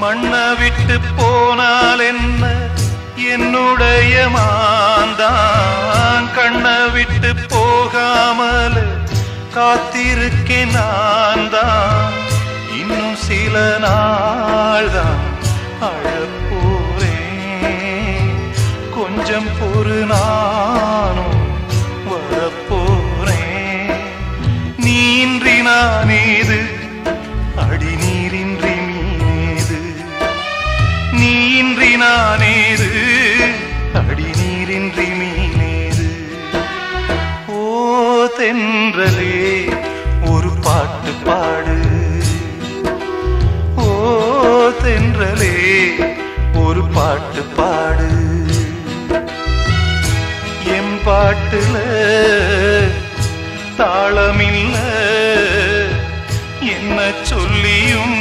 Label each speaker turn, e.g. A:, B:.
A: மண்ண விட்டு போனால் என்ன? என்னுடைய மாந்தான் கண்ண விட்டு போகாமல் காத்திருக்கேன் நான் தான் இன்னும் சில நாள் தான் அழப்போறேன். கொஞ்சம் பொறு நானும் வரப்போறேன். நீன்றி நானேது அடி நீரின்றி நீரின்றி நானேது அடி நீரின்றி மீனேது ஓ தென்றலே ஒரு பாட்டு பாடு. ஓ தென்றலே ஒரு பாட்டு பாடு. எம் பாட்டுல தாளமில்ல என்ன சொல்லியும்